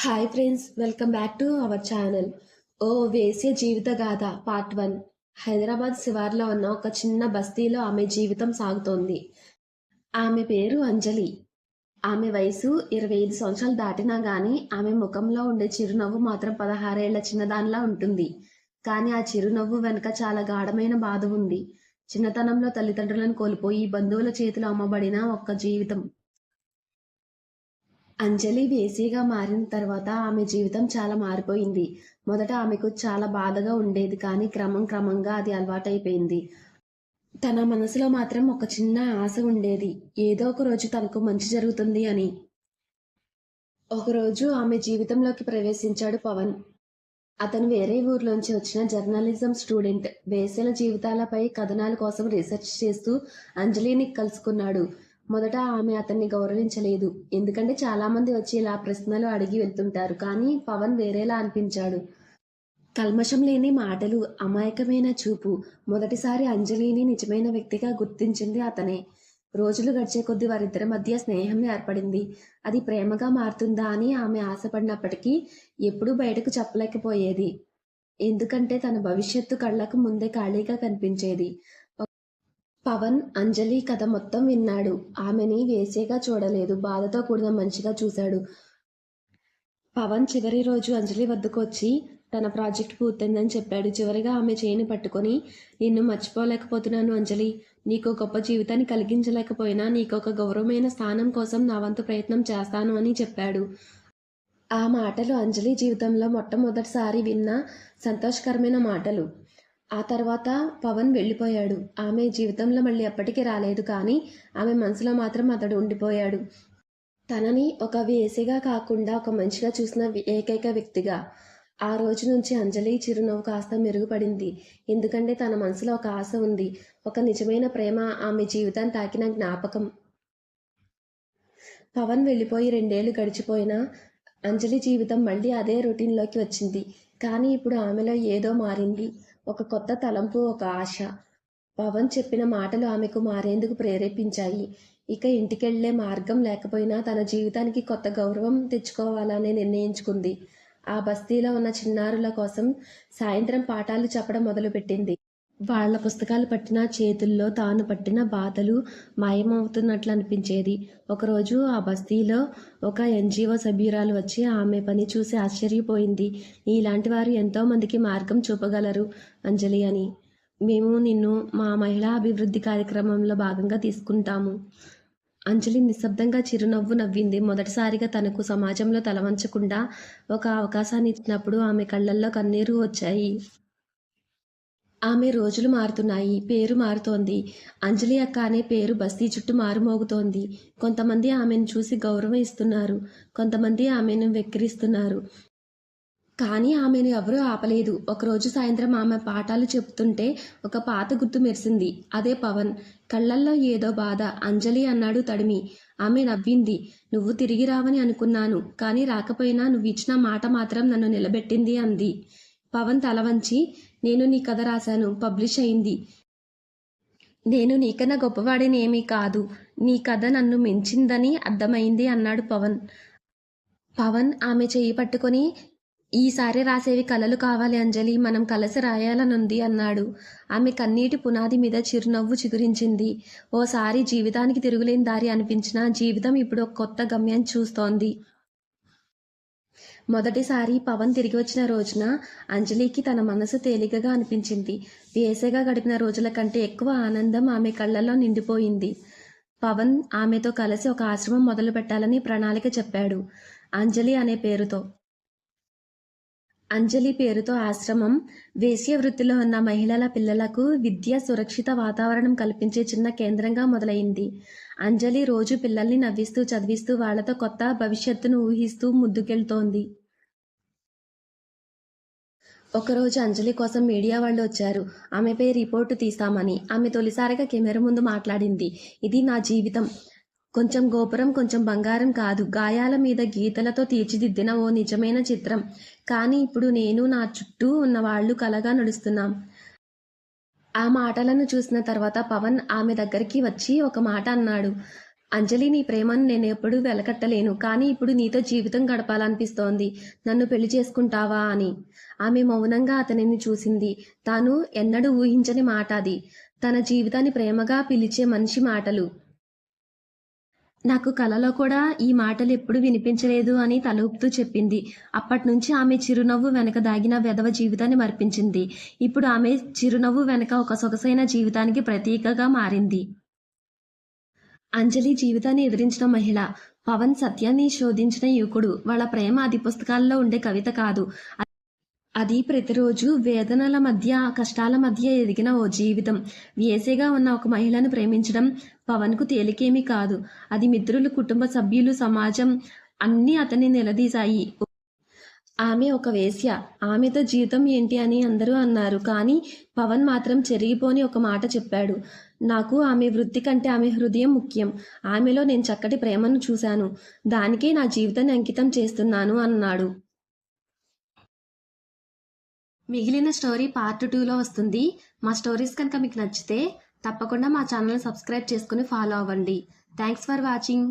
Hi friends welcome back to our channel ఓ వేసే జీవిత గాథ పార్ట్ వన్ హైదరాబాద్ శివార్లో ఉన్న ఒక చిన్న బస్తీలో ఆమె జీవితం సాగుతోంది. ఆమె పేరు అంజలి. ఆమె వయసు ఇరవై ఐదు సంవత్సరాలు దాటినా గానీ ఆమె ముఖంలో ఉండే చిరునవ్వు మాత్రం పదహారేళ్ళ చిన్నదానిలా ఉంటుంది. కానీ ఆ చిరునవ్వు వెనుక చాలా గాఢమైన బాధ ఉంది. చిన్నతనంలో తల్లిదండ్రులను కోల్పోయి బంధువుల చేతిలో అమ్మబడిన ఒక్క జీవితం. అంజలి వేసీగా మారిన తర్వాత ఆమె జీవితం చాలా మారిపోయింది. మొదట ఆమెకు చాలా బాధగా ఉండేది కానీ క్రమం క్రమంగా అది అలవాటైపోయింది. తన మనసులో మాత్రం ఒక చిన్న ఆశ ఉండేది. ఏదో ఒక రోజు తనకు మంచి జరుగుతుంది అని. ఒకరోజు ఆమె జీవితంలోకి ప్రవేశించాడు పవన్. అతను వేరే ఊర్లోంచి వచ్చిన జర్నలిజం స్టూడెంట్. వేసల జీవితాలపై కథనాల కోసం రీసెర్చ్ చేస్తూ అంజలిని కలుసుకున్నాడు. మొదట ఆమె అతన్ని గౌరవించలేదు. ఎందుకంటే చాలా మంది వచ్చి ఇలా ప్రశ్నలు అడిగి వెళ్తుంటారు. కానీ పవన్ వేరేలా అనిపించాడు. కల్మషం లేని మాటలు అమాయకమైన చూపు మొదటిసారి అంజలిని నిజమైన వ్యక్తిగా గుర్తించింది అతనే. రోజులు గడిచే కొద్దీ వారిద్దరి మధ్య స్నేహం ఏర్పడింది. అది ప్రేమగా మారుతుందా అని ఆమె ఆశపడినప్పటికీ ఎప్పుడూ బయటకు చెప్పలేకపోయేది. ఎందుకంటే తన భవిష్యత్తు కళ్ళకు ముందే ఖాళీగా కనిపించేది. పవన్ అంజలి కథ మొత్తం విన్నాడు. ఆమెని వేసేగా చూడలేదు. బాధతో కూడిన మంచిగా చూశాడు. పవన్ చివరి రోజు అంజలి వద్దకు వచ్చి తన ప్రాజెక్ట్ పూర్తయిందని చెప్పాడు. చివరిగా ఆమె చేయిని పట్టుకొని నిన్ను మర్చిపోలేకపోతున్నాను అంజలి. నీకు గొప్ప జీవితాన్ని కలిగించలేకపోయినా నీకు ఒక గౌరవమైన స్థానం కోసం నా వంతు ప్రయత్నం చేస్తాను అని చెప్పాడు. ఆ మాటలు అంజలి జీవితంలో మొట్టమొదటిసారి విన్న సంతోషకరమైన మాటలు. ఆ తర్వాత పవన్ వెళ్ళిపోయాడు. ఆమె జీవితంలో మళ్ళీ ఎప్పటికీ రాలేదు కానీ ఆమె మనసులో మాత్రం అతడు ఉండిపోయాడు. తనని ఒక వేసిగా కాకుండా ఒక మంచిగా చూసిన ఏకైక వ్యక్తిగా ఆ రోజు నుంచి అంజలి చిరునవ్వు కాస్త మెరుగుపడింది. ఎందుకంటే తన మనసులో ఒక ఆశ ఉంది. ఒక నిజమైన ప్రేమ ఆమె జీవితాన్ని తాకిన జ్ఞాపకం. పవన్ వెళ్ళిపోయి రెండేళ్ళు గడిచిపోయినా అంజలి జీవితం మళ్ళీ అదే రొటీన్లోకి వచ్చింది. కానీ ఇప్పుడు ఆమెలో ఏదో మారింది. ఒక కొత్త తలంపు ఒక ఆశ. పవన్ చెప్పిన మాటలు ఆమెకు మారేందుకు ప్రేరేపించాయి. ఇక ఇంటికెళ్ళే మార్గం లేకపోయినా తన జీవితానికి కొత్త గౌరవం తెచ్చుకోవాలని నిర్ణయించుకుంది. ఆ బస్తీలో ఉన్న చిన్నారుల కోసం సాయంత్రం పాఠాలు చెప్పడం మొదలుపెట్టింది. వాళ్ళ పుస్తకాలు పట్టిన చేతుల్లో తాను పట్టిన బాధలు మాయమవుతున్నట్లు అనిపించేది ఒకరోజు ఆ బస్తీలో ఒక ఎన్జిఓ సభ్యురాలు వచ్చి ఆమె పని చూసి ఆశ్చర్యపోయింది. నీలాంటి వారు ఎంతోమందికి మార్గం చూపగలరు అంజలి అని. మేము నిన్ను మా మహిళా అభివృద్ధి కార్యక్రమంలో భాగంగా తీసుకుంటాము. అంజలి నిశ్శబ్దంగా చిరునవ్వు నవ్వింది. మొదటిసారిగా తనకు సమాజంలో తలవంచకుండా ఒక అవకాశాన్ని ఇచ్చినప్పుడు ఆమె కళ్ళల్లో కన్నీరు వచ్చాయి. ఆమె రోజులు మారుతున్నాయి పేరు మారుతోంది. అంజలి అక్క అనే పేరు బస్తీ చుట్టూ మారుమోగుతోంది. కొంతమంది ఆమెను చూసి గౌరవం ఇస్తున్నారు కొంతమంది ఆమెను వెక్కిరిస్తున్నారు. కానీ ఆమెను ఎవరూ ఆపలేదు. ఒకరోజు సాయంత్రం ఆమె పాఠాలు చెప్తుంటే ఒక పాత గుర్తు మెరిసింది. అదే పవన్. కళ్ళల్లో ఏదో బాధ. అంజలి అన్నాడు తడిమి. ఆమె నవ్వింది. నువ్వు తిరిగి రావని అనుకున్నాను. కానీ రాకపోయినా నువ్వు ఇచ్చిన మాట మాత్రం నన్ను నిలబెట్టింది అంది. పవన్ తల వంచి నేను నీ కథ రాశాను పబ్లిష్ అయింది. నేను నీకన్నా గొప్పవాడిని ఏమీ కాదు. నీ కథ నన్ను మించిందని అర్థమైంది అన్నాడు పవన్. పవన్ ఆమె చేయి పట్టుకొని ఈసారి రాసేవి కలలు కావాలి అంజలి మనం కలిసి రాయాలనుంది అన్నాడు. ఆమె కన్నీటి పునాది మీద చిరునవ్వు చిగురించింది. ఓసారి జీవితానికి తిరుగులేని దారి అనిపించిన జీవితం ఇప్పుడు ఒక కొత్త గమ్యం చూస్తోంది. మొదటిసారి పవన్ తిరిగి వచ్చిన రోజున అంజలికి తన మనసు తేలికగా అనిపించింది. వేసగా గడిపిన రోజుల కంటే ఎక్కువ ఆనందం ఆమె కళ్ళల్లో నిండిపోయింది. పవన్ ఆమెతో కలిసి ఒక ఆశ్రమం మొదలు పెట్టాలని ప్రణాళిక చెప్పాడు. అంజలి అనే పేరుతో అంజలి పేరుతో ఆశ్రమం. వేశ్య వృత్తిలో ఉన్న మహిళల పిల్లలకు విద్య సురక్షిత వాతావరణం కల్పించే చిన్న కేంద్రంగా మొదలైంది. అంజలి రోజు పిల్లల్ని నవ్విస్తూ చదివిస్తూ వాళ్ళతో కొత్త భవిష్యత్తును ఊహిస్తూ ముద్దుకెళ్తోంది ఒకరోజు అంజలి కోసం మీడియా వాళ్ళు వచ్చారు. ఆమెపై రిపోర్టు తీస్తామని. ఆమె తొలిసారిగా కెమెరా ముందు మాట్లాడింది. ఇది నా జీవితం. కొంచెం గోపురం కొంచెం బంగారం కాదు. గాయాల మీద గీతలతో తీర్చిదిద్దిన ఓ నిజమైన చిత్రం. కానీ ఇప్పుడు నేను నా చుట్టూ ఉన్న వాళ్ళు కలగా నడుస్తున్నాం. ఆ మాటలను చూసిన తర్వాత పవన్ ఆమె దగ్గరికి వచ్చి ఒక మాట అన్నాడు. అంజలి నీ ప్రేమను నేను ఎప్పుడూ వెలకట్టలేను. కానీ ఇప్పుడు నీతో జీవితం గడపాలనిపిస్తోంది. నన్ను పెళ్ళి చేసుకుంటావా అని. ఆమె మౌనంగా అతనిని చూసింది. తాను ఎన్నడూ ఊహించని మాట అది. తన జీవితాన్ని ప్రేమగా పిలిచే మనిషి మాటలు. నాకు కలలో కూడా ఈ మాటలు ఎప్పుడు వినిపించలేదు అని తలూపుతూ చెప్పింది. అప్పటి నుంచి ఆమె చిరునవ్వు వెనక దాగిన వెధవ జీవితాన్ని మర్పించింది. ఇప్పుడు ఆమె చిరునవ్వు వెనక ఒక సొగసైన జీవితానికి ప్రతీకగా మారింది. అంజలి జీవితాన్ని ఎదిరించిన మహిళ. పవన్ సత్యాన్ని శోధించిన యువకుడు. వాళ్ళ ప్రేమ అది పుస్తకాల్లో ఉండే కవిత కాదు. అది ప్రతిరోజు వేదనల మధ్య కష్టాల మధ్య ఎదిగిన ఓ జీవితం. వేసేగా ఉన్న ఒక మహిళను ప్రేమించడం పవన్కు తేలికేమీ కాదు. అది మిత్రులు కుటుంబ సభ్యులు సమాజం అన్నీ అతన్ని నిలదీశాయి. ఆమె ఒక వేశ్య. ఆమెతో జీవితం ఏంటి అని అందరూ అన్నారు. కానీ పవన్ మాత్రం చెరిగిపోని ఒక మాట చెప్పాడు. నాకు ఆమె వృత్తి కంటే ఆమె హృదయం ముఖ్యం. ఆమెలో నేను చక్కటి ప్రేమను చూశాను. దానికే నా జీవితాన్ని అంకితం చేస్తున్నాను అన్నాడు. మిగిలిన స్టోరీ పార్ట్ టూలో వస్తుంది. మా స్టోరీస్ కనుక మీకు నచ్చితే తప్పకుండా మా ఛానల్ సబ్స్క్రైబ్ చేసుకుని ఫాలో అవ్వండి. Thanks for watching.